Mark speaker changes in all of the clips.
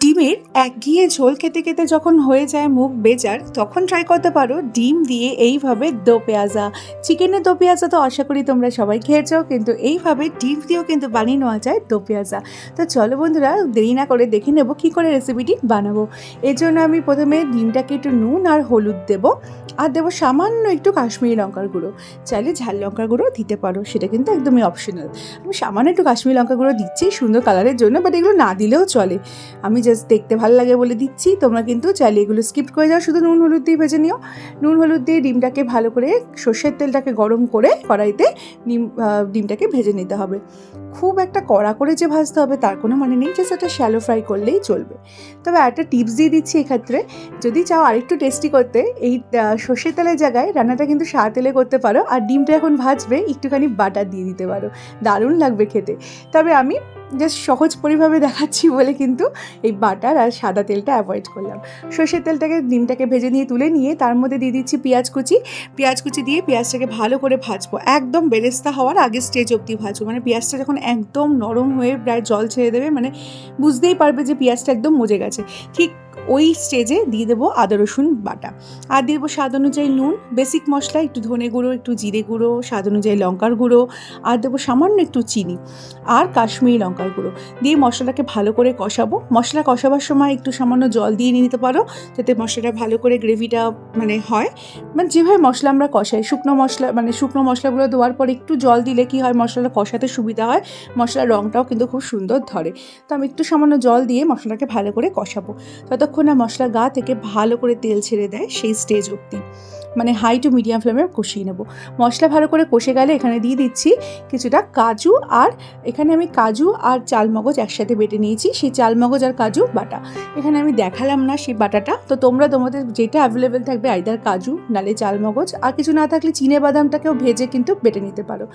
Speaker 1: ডিমের এক একঘিয়ে ঝোল খেতে খেতে যখন হয়ে যায় মুখ বেজার, তখন ট্রাই করতে পারো ডিম দিয়ে এইভাবে দো পেঁয়াজা। চিকেনের দো পেঁয়াজা তো আশা করি তোমরা সবাই খেয়েছো, কিন্তু এইভাবে ডিম দিয়েও কিন্তু বানিয়ে নেওয়া যায় দো পেঁয়াজা। তো চলো বন্ধুরা, দেরি না করে দেখে নেব কী করে রেসিপিটি বানাবো। এর জন্য আমি প্রথমে ডিমটাকে একটু নুন আর হলুদ দেবো, আর দেবো সামান্য একটু কাশ্মীরি লঙ্কার গুঁড়ো। চাইলে ঝাল লঙ্কার গুঁড়ো দিতে পারো, সেটা কিন্তু একদমই অপশনাল আমি সামান্য একটু কাশ্মীরি লঙ্কা গুঁড়ো দিচ্ছি, সুন্দর কালারের জন্য বাট এগুলো না দিলেও চলে। আমি জাস্ট দেখতে ভালো লাগে বলে দিচ্ছি। তোমরা কিন্তু চাইলে এগুলো স্কিপ করে যাও। শুধু নুন, হলুদ দিয়ে ভেজে নিও। নুন, হলুদ দিয়ে ডিমটাকে ভালো করে সর্ষের তেলটাকে গরম করে কড়াইতে ডিম ডিমটাকে ভেজে নিতে হবে। খুব একটা কড়া করে যে ভাজতে হবে তার কোনো মানে নেই। জাস্ট একটা শ্যালো ফ্রাই করলেই চলবে। তবে একটা টিপস দিয়ে দিচ্ছি এক্ষেত্রে। যদি চাও আরেকটু টেস্টি করতে, এই সর্ষের তেলের জায়গায় রান্নাটা কিন্তু সাদা তেলে করতে পারো। আর ডিমটা এখন ভাজবে, একটুখানি বাটার দিয়ে দিতে পারো। দারুণ লাগবে খেতে। তবে আমি জাস্ট সহজ পরিভাবে দেখাচ্ছি বলে কিন্তু এই বাটার আর সাদা তেলটা অ্যাভয়েড করলাম। সর্ষের তেলটাকে, ডিমটাকে ভেজে নিয়ে, তুলে নিয়ে তার মধ্যে দিয়ে দিচ্ছি পেঁয়াজ কুচি। পেঁয়াজ কুচি দিয়ে পেঁয়াজটাকে ভালো করে ভাজবো। একদম বেরেস্তা হওয়ার আগে স্টেজ অবধি ভাজবো। মানে পেঁয়াজটা যখন একদম নরম হয়ে প্রায় জল ছেড়ে দেবে মানে বুঝতেই পারবে যে পেঁয়াজটা একদম মজে গেছে। ঠিক ওই স্টেজে দিয়ে দেবো আদা, রসুন বাটা। আর দিয়ে দেবো স্বাদ অনুযায়ী নুন বেসিক মশলা, একটু ধনে গুঁড়ো, একটু জিরে গুঁড়ো, স্বাদ অনুযায়ী লঙ্কার গুঁড়ো, আর দেবো সামান্য একটু চিনি আর কাশ্মীরি লঙ্কার গুঁড়ো। দিয়ে মশলাটাকে ভালো করে কষাবো। মশলা কষাবার সময় একটু সামান্য জল দিয়ে নিতে পারো, যাতে মশলাটা ভালো করে গ্রেভিটা মানে হয়। মানে যেভাবে মশলা আমরা কষাই, শুকনো মশলা মানে শুকনো মশলাগুলো দেওয়ার পর একটু জল দিলে কি হয়, মশলাটা কষাতে সুবিধা হয়, মশলার রঙটাও কিন্তু খুব সুন্দর ধরে। তো আমি একটু সামান্য জল দিয়ে মশলাটাকে ভালো করে কষাবো। ততক্ষণ না মশলা গা থেকে ভালো করে তেল ছেড়ে দেয়, সেই স্টেজ অবধি। মানে হাই টু মিডিয়াম ফ্লেমে কষিয়ে নেব। মশলা ভালো করে কষে গেলে এখানে দিয়ে দিচ্ছি কিছুটা কাজু আর এখানে আমি কাজু আর চালমগজ একসাথে বেটে নিয়েছি। সেই চালমগজ আর কাজু বাটা। এখানে আমি দেখালাম না সেই বাটাটা। তো তোমরা তোমাদের যেটা অ্যাভেলেবেল থাকবে আইদার কাজু, নালে চালমগজ, আর কিছু না থাকলে চিনে বাদামটাকেও ভেজে কিন্তু বেটে নিতে পারো।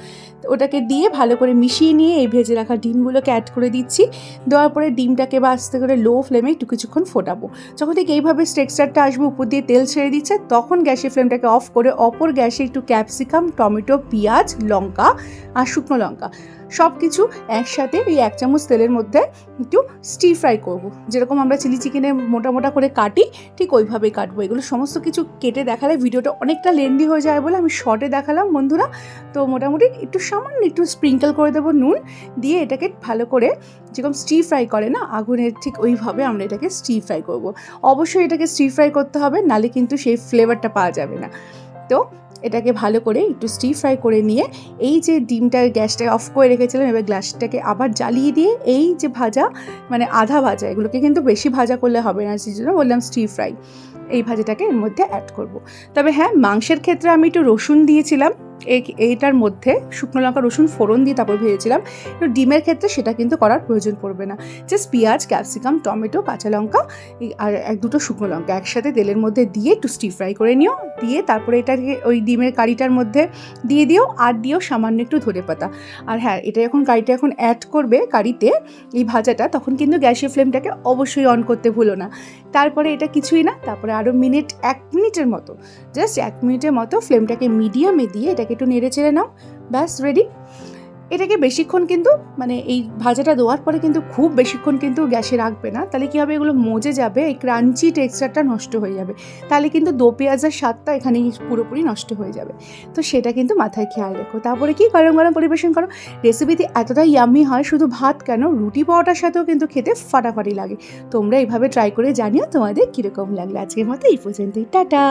Speaker 1: তো ওটাকে দিয়ে ভালো করে মিশিয়ে নিয়ে এই ভেজে রাখা ডিমগুলোকে অ্যাড করে দিচ্ছি। দেওয়ার পরে ডিমটাকে বা আস্তে করে লো ফ্লেমে একটু কিছুক্ষণ ফোটাবো। যখন ঠিক এইভাবে স্ট্রেকচারটা আসবে, উপর দিয়ে তেল ছেড়ে দিচ্ছে, তখন গ্যাসের ফ্লেমটাকে অফ করে অপর গ্যাসে একটু ক্যাপসিকাম, টমেটো, পেঁয়াজ, লঙ্কা আর শুকনো লঙ্কা। সব কিছু একসাথে এই এক চামচ তেলের মধ্যে একটু স্টি ফ্রাই করব। যেরকম আমরা চিলি চিকেনে মোটা মোটা করে কাটি, ঠিক ওইভাবেই কাটবো। এগুলো সমস্ত কিছু কেটে দেখালে ভিডিওটা অনেকটা লেন্দি হয়ে যায় বলে আমি শর্টে দেখালাম বন্ধুরা। তো মোটামুটি একটু সামান্য একটু স্প্রিঙ্কল করে দেবো নুন, দিয়ে এটাকে ভালো করে যেরকম স্টি ফ্রাই করে না, আগুনের ঠিক ওইভাবে আমরা এটাকে স্টি ফ্রাই করব। অবশ্যই এটাকে স্টি ফ্রাই করতে হবে, নালে কিন্তু সেই ফ্লেভারটা পাওয়া যাবে না। তো এটাকে ভালো করে একটু স্টি ফ্রাই করে নিয়ে এই যে ডিমটা গ্যাসটা অফ করে রেখেছিলাম, এবার গ্লাসটাকে আবার জ্বালিয়ে দিয়ে এই যে ভাজা মানে আধা ভাজা, এগুলোকে কিন্তু বেশি ভাজা করলে হবে না, সেই জন্য বললাম স্টি ফ্রাই এই ভাজাটাকে এর মধ্যে অ্যাড করব। তবে হ্যাঁ মাংসের ক্ষেত্রে আমি একটু রসুন দিয়েছিলাম এইটার মধ্যে শুকনো লঙ্কা, রসুন, ফোড়ন দিয়ে তারপর ভেজেছিলাম। ডিমের ক্ষেত্রে সেটা কিন্তু করার প্রয়োজন পড়বে না। জাস্ট পেঁয়াজ ক্যাপসিকাম টমেটো, কাঁচা লঙ্কা আর এক দুটো শুকনো লঙ্কা একসাথে তেলের মধ্যে দিয়ে একটু স্টি ফ্রাই করে নিও। দিয়ে তারপরে এটাকে ওই ডিমের কারিটার মধ্যে দিয়ে দিও আর দিও সামান্য একটু ধরে পাতা। আর হ্যাঁ এটা যখন কারিটা এখন অ্যাড করবে কারিতে, এই ভাজাটা, তখন কিন্তু গ্যাসের ফ্লেমটাকে অবশ্যই অন করতে ভুলো না। তারপরে এটা কিছুই না, তারপরে আরও মিনিট এক মিনিটের মতো জাস্ট এক মিনিটের মতো ফ্লেমটাকে মিডিয়ামে দিয়ে এটাকে একটু নেড়ে চেড়ে নাও, ব্যাস রেডি এটাকে বেশিক্ষণ কিন্তু মানে এই ভাজাটা দেওয়ার পরে কিন্তু খুব বেশিক্ষণ কিন্তু গ্যাসে রাখবে না। তাহলে কী হবে? এগুলো মজে যাবে, এই ক্রাঞ্চি টেক্সচারটা নষ্ট হয়ে যাবে। তাহলে কিন্তু দো পেঁয়াজের স্বাদটা এখানেই পুরোপুরি নষ্ট হয়ে যাবে। তো সেটা কিন্তু মাথায় খেয়াল রেখো। তারপরে কি গরম গরম পরিবেশন করো? রেসিপিতে এতটা ইয়ামি হয়, শুধু ভাত কেন? রুটি পাওয়াটার সাথেও কিন্তু খেতে ফাটাফাটি লাগে। তোমরা এইভাবে ট্রাই করে জানিও তোমাদের কীরকম লাগল। আজকের মতো এই পর্যন্তই। টাটা!